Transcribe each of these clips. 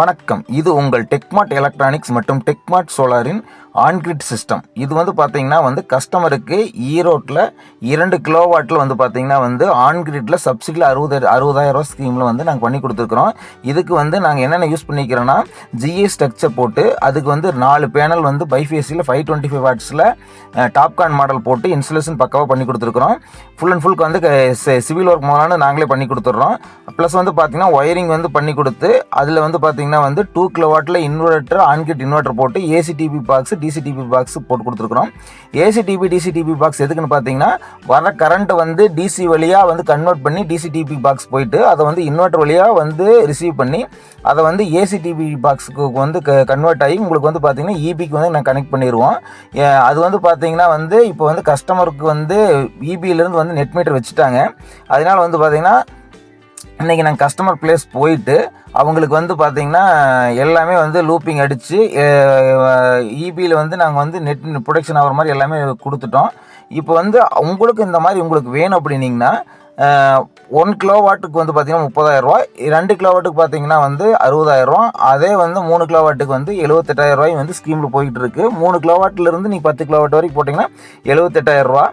வணக்கம். இது உங்கள் டெக்மார்ட் எலக்ட்ரானிக்ஸ் மற்றும் டெக்மார்ட் சோலாரின் ஆன்கிரிட் சிஸ்டம் இது வந்து பார்த்தீங்கன்னா வந்து கஸ்டமருக்கு ஈரோட்டில் இரண்டு கிலோவாட்டில் வந்து பார்த்தீங்கன்னா வந்து ஆன்கிரிட்டில் சப்சிடியில் அறுபது அறுபதாயிரம் ஸ்கீமில் வந்து நாங்கள் பண்ணி கொடுத்துருக்குறோம். இதுக்கு வந்து நாங்கள் என்னென்ன யூஸ் பண்ணிக்கிறோன்னா ஜிஏ ஸ்ட்ரக்சர் போட்டு அதுக்கு வந்து நாலு பேனல் வந்து பைஃபேஸியில் ஃபைவ் டுவெண்ட்டி ஃபைவ் வாட்ஸில் டாப்கான் மாடல் போட்டு இன்சுலேஷன் பக்காவாக பண்ணி கொடுத்துருக்குறோம். ஃபுல் அண்ட் ஃபுல்க்கு வந்து சிவில் ஒர்க் முதலான நாங்களே பண்ணி கொடுத்துட்றோம். ப்ளஸ் வந்து பார்த்திங்கன்னா ஒயரிங் வந்து பண்ணி கொடுத்து அதில் வந்து பார்த்தீங்கன்னா வந்து டூ கிலோ வாட்டில் இன்வெர்ட்டர் ஆன்கிட் இன்வெர்ட்டர் போட்டு ஏசிடிபி பாக்ஸ் டிசிடிபி பாக்ஸ் போட்டு கொடுத்துருக்குறோம். ஏசிடிபி டிசிடிபி பாக்ஸ் எதுக்குன்னு பார்த்தீங்கன்னா வர கரண்ட் வந்து டிசி வழியாக வந்து கன்வெர்ட் பண்ணி டிசிடிபி பாக்ஸ் போயிட்டு அதை வந்து இன்வெர்ட்டர் வழியாக வந்து ரிசீவ் பண்ணி அதை வந்து ஏசிடிபி பாக்ஸுக்கு வந்து கன்வெர்ட் ஆகி உங்களுக்கு வந்து பார்த்தீங்கன்னா இபிக்கு வந்து நான் கனெக்ட் பண்ணிடுவோம். அது வந்து பார்த்தீங்கன்னா வந்து இப்போ வந்து கஸ்டமருக்கு வந்து இபியிலேருந்து வந்து நெட் மீட்டர் வச்சுட்டாங்க. அதனால வந்து பார்த்தீங்கன்னா இன்றைக்கி நாங்கள் கஸ்டமர் பிளேஸ் போயிட்டு அவங்களுக்கு வந்து பார்த்திங்கன்னா எல்லாமே வந்து லூப்பிங் அடித்து இபியில் வந்து நாங்கள் வந்து நெட் ப்ரொடக்ஷன் ஆகிற மாதிரி எல்லாமே கொடுத்துட்டோம். இப்போ வந்து உங்களுக்கு இந்த மாதிரி உங்களுக்கு வேணும் அப்படின்னிங்கன்னா ஒன் கிலோ வாட்டுக்கு வந்து பார்த்திங்கன்னா முப்பதாயிரரூவா ரெண்டு கிலோ வாட்டுக்கு பார்த்தீங்கன்னா வந்து அறுபதாயிரரூவா அதே வந்து மூணு கிலோ வாட்டுக்கு வந்து எழுபத்தெட்டாயிரரூவாய் வந்து ஸ்கீமில் போயிட்டுருக்கு மூணு கிலோ வாட்டிலிருந்து நீங்கள் பத்து கிலோ வாட்டு வரைக்கும் போட்டிங்கன்னா எழுபத்தெட்டாயிரரூவா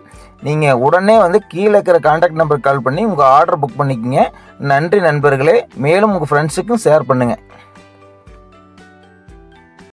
நீங்கள் உடனே வந்து கீழே இருக்கிற காண்டாக்ட் நம்பருக்கு கால் பண்ணி உங்கள் ஆர்டர் புக் பண்ணிக்கோங்க. நன்றி நண்பர்களே. மேலும் உங்கள் ஃப்ரெண்ட்ஸுக்கும் ஷேர் பண்ணுங்கள்